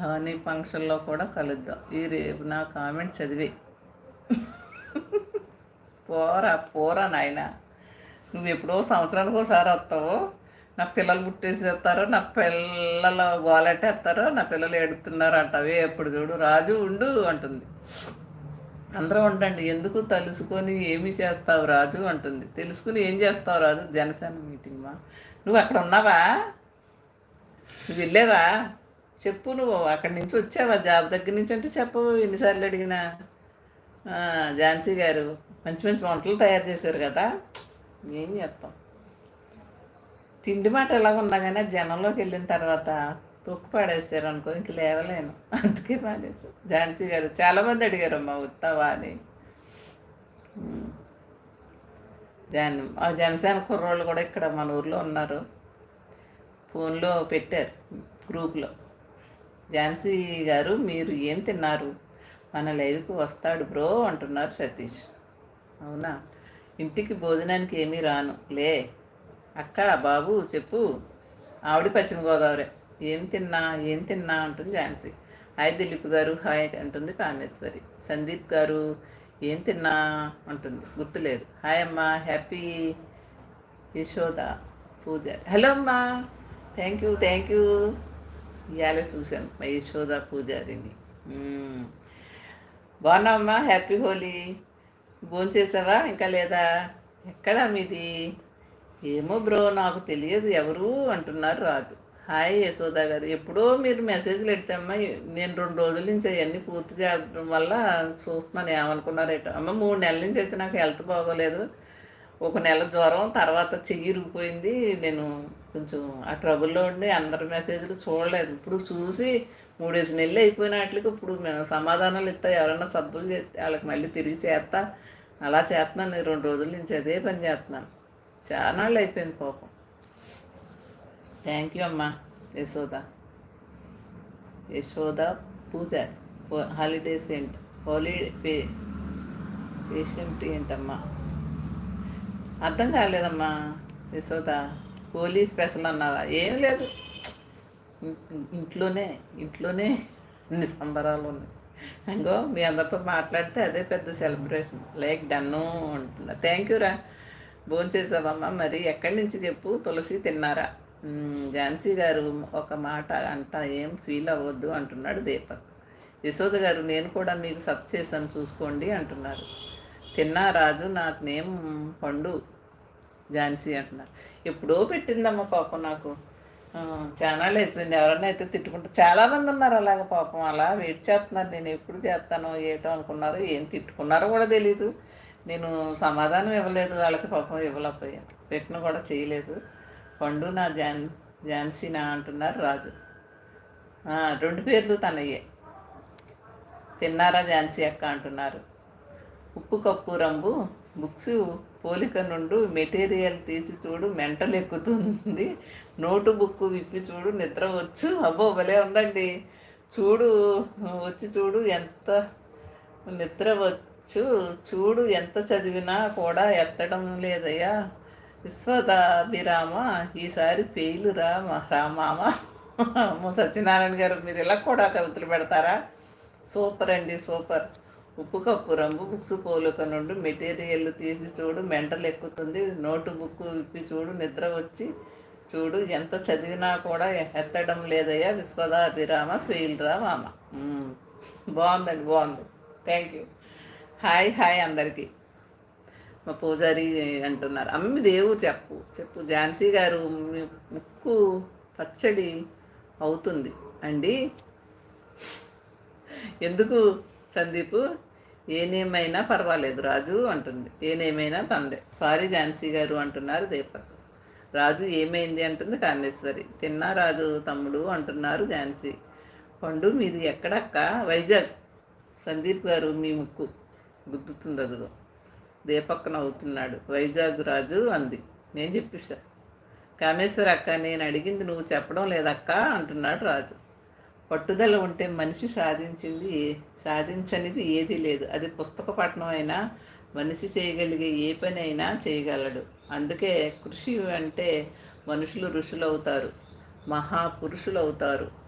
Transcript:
హానీ ఫంక్షన్లో కూడా కలుద్దాం. ఈ రేపు నా కామెంట్ చదివి. పోరా పోరా నాయన. నువ్వు ఎప్పుడో సంవత్సరానికి ఒకసారి వస్తావు. నా పిల్లలు పుట్టేసేస్తారు నా పిల్లలు గోలెట్టేస్తారు నా పిల్లలు ఎడుతున్నారు అంటవే. ఎప్పుడు చూడు రాజు ఉండు అంటుంది. అందరూ ఉండండి ఎందుకు తలుసుకొని ఏమి చేస్తావు రాజు అంటుంది. తెలుసుకుని ఏం చేస్తావు రాజు? జనసేన మీటింగ్ మా. నువ్వు అక్కడ ఉన్నావా? నువ్వు వెళ్ళావా? చెప్పు నువ్వు అక్కడి నుంచి వచ్చావా జాబ్? దగ్గర నుంచి అంటే చెప్పవు ఎన్నిసార్లు అడిగినా. ఝాన్సీ గారు మంచి మంచి వంటలు తయారు చేశారు కదా. ఏం చేస్తాం? తిండి మాట ఎలా ఉన్నా కానీ ఆ జనంలోకి వెళ్ళిన తర్వాత తొక్కు పాడేస్తారు అనుకో ఇంక లేవలేను. అందుకే పాడేశారు. ఝాన్సీ గారు చాలామంది అడిగారు అమ్మా వస్తావా అని. జన్ ఆ జనసేన కుర్రోళ్ళు కూడా ఇక్కడ మన ఊర్లో ఉన్నారు. ఫోన్లో పెట్టారు గ్రూప్లో. ఝాన్సీ గారు మీరు ఏం తిన్నారు? మన లైవ్కి వస్తాడు బ్రో అంటున్నారు సతీష్. అవునా? ఇంటికి భోజనానికి ఏమీ రాను. లే అక్క బాబు చెప్పు. ఆవిడ పశ్చిమ గోదావరి. ఏం తిన్నా? ఏం తిన్నా? అంటుంది ఝాన్సీ. హాయ్ దిలీప్ గారు హాయ్ అంటుంది కామేశ్వరి. సందీప్ గారు ఏం తిన్నా? అంటుంది. గుర్తులేదు. హాయ్ అమ్మా హ్యాపీ యశోద పూజ. హలో అమ్మా థ్యాంక్ యూ థ్యాంక్ యూ ఇవాళ చూశాను మా యశోద పూజారిని. మ్మ్. బాగున్నావమ్మా? హ్యాపీ హోలీ భోంచేసావా ఇంకా లేదా? ఎక్కడా మీది? ఏమో బ్రో నాకు తెలియదు. ఎవరు? అంటున్నారు రాజు. హాయ్ యశోద గారు. ఎప్పుడో మీరు మెసేజ్లు పెడితేమ్మా నేను రెండు రోజుల నుంచి అవన్నీ పూర్తి చేయడం వల్ల చూస్తున్నాను. ఏమనుకున్నారేటో. అమ్మ మూడు నెలల నుంచి అయితే నాకు హెల్త్ బాగోలేదు. ఒక నెల జ్వరం తర్వాత చెయ్యి ఇరిగిపోయింది నేను కొంచెం ఆ ట్రబుల్లో ఉండి అందరి మెసేజ్లు చూడలేదు. ఇప్పుడు చూసి మూడేసి నెలలు అయిపోయిన వాటికి ఇప్పుడు మేము సమాధానాలు ఇస్తా ఎవరైనా సబ్బులు చేస్తే వాళ్ళకి మళ్ళీ తిరిగి చేస్తా. అలా చేస్తున్నాను. నేను రెండు రోజుల నుంచి అదే పని చేస్తున్నాను. చాలా అయిపోయింది పాపం. థ్యాంక్ యూ అమ్మా. యశోద. యశోద పూజారి హాలిడేస్ ఏంటి? హాలిడే పే పేషెంట్ ఏంటమ్మా? అర్థం కాలేదమ్మా యశోద. హోలీ స్పెషల్ అన్నావా? ఏం లేదు. ఇంట్లోనే ఇంట్లోనే అన్ని సంబరాలు ఉన్నాయి. ఇంకో మీ అందరితో మాట్లాడితే అదే పెద్ద సెలబ్రేషన్. లైక్ డన్ను అంటున్నా. థ్యాంక్ యూ రా. భోంచేసావమ్మా మరి ఎక్కడి నుంచి చెప్పు? తులసి తిన్నారా? ఝాన్సీ గారు ఒక మాట అంట ఏం ఫీల్ అవ్వద్దు అంటున్నాడు దీపక్. యశోద గారు నేను కూడా మీకు సబ్ చేశాను చూసుకోండి అంటున్నారు. తిన్నా రాజు నాకునేం నేమ్ పండు ఝాన్సీ అంటున్నారు. ఎప్పుడో పెట్టిందమ్మ పాపం నాకు. చాలా అయిపోయింది. ఎవరైనా అయితే తిట్టుకుంటారు చాలామంది ఉన్నారు అలాగ పాపం. అలా వెయిట్ చేస్తున్నారు. నేను ఎప్పుడు చేస్తాను ఏటో అనుకున్నారు ఏం తిట్టుకున్నారో కూడా తెలీదు. నేను సమాధానం ఇవ్వలేదు. వాళ్ళకి పాపం ఇవ్వలేకపోయాను. పెట్టిన కూడా చేయలేదు. పండు నా జాన్ ఝాన్సీనా అంటున్నారు రాజు. రెండు పేర్లు తనయ్యే. తిన్నారా ఝాన్సీ అక్క అంటున్నారు. ఉప్పు కప్పు రంబు బుక్స్ పోలిక నుండి మెటీరియల్ తీసి చూడు మెంటలు ఎక్కుతుంది. నోటు బుక్ విప్పి చూడు నిద్ర వచ్చు. అబ్బో భలే ఉందండి. చూడు వచ్చి చూడు ఎంత నిద్ర వచ్చు. చూడు ఎంత చదివినా కూడా ఎత్తడం లేదయ్యా. విశ్వదాభిరామ ఈసారి పేలు రామ రామామ. అమ్మో సత్యనారాయణ గారు మీరు ఇలా కూడా కవితలు పెడతారా? సూపర్ అండి సూపర్. ఉప్పు కప్పు రంగు బుక్స్ పోలిక నుండి మెటీరియల్ తీసి చూడు మెంటలు ఎక్కుతుంది నోటు బుక్ విప్పి చూడు నిద్ర వచ్చి చూడు ఎంత చదివినా కూడా ఎత్తడం లేదయ్యా విశ్వదాభిరామ ఫెయిల్ రా మామ. బాగుందండి బాగుంది. Thank you. హాయ్ హాయ్ అందరికీ. మా పూజారి అంటున్నారు అమ్మి దేవు చెప్పు చెప్పు. ఝాన్సీ గారు ముక్కు పచ్చడి అవుతుంది అండి. ఎందుకు సందీప్? ఏనేమైనా పర్వాలేదు రాజు అంటుంది. ఏనేమైనా తందే. సారీ ఝాన్సీ గారు అంటున్నారు దీపక్. రాజు ఏమైంది అంటుంది కామేశ్వరి. తిన్నా రాజు తమ్ముడు అంటున్నారు ఝాన్సీ. పండు మీది ఎక్కడక్క? వైజాగ్. సందీప్ గారు మీ ముక్కు. గుద్దుతుంది అదిగో. దీపక్ నవ్వుతున్నాడు. వైజాగ్ రాజు అంది. నేను చెప్పేసా కామేశ్వర అక్క నేను అడిగింది నువ్వు చెప్పడం లేదక్క అంటున్నాడు రాజు. పట్టుదల ఉంటే మనిషి సాధించింది సాధించనిది ఏదీ లేదు. అది పుస్తక పఠనం అయినా మనిషి చేయగలిగే ఏ పని అయినా చేయగలడు. అందుకే కృషి అంటే మనుషులు ఋషులు అవుతారు మహాపురుషులు అవుతారు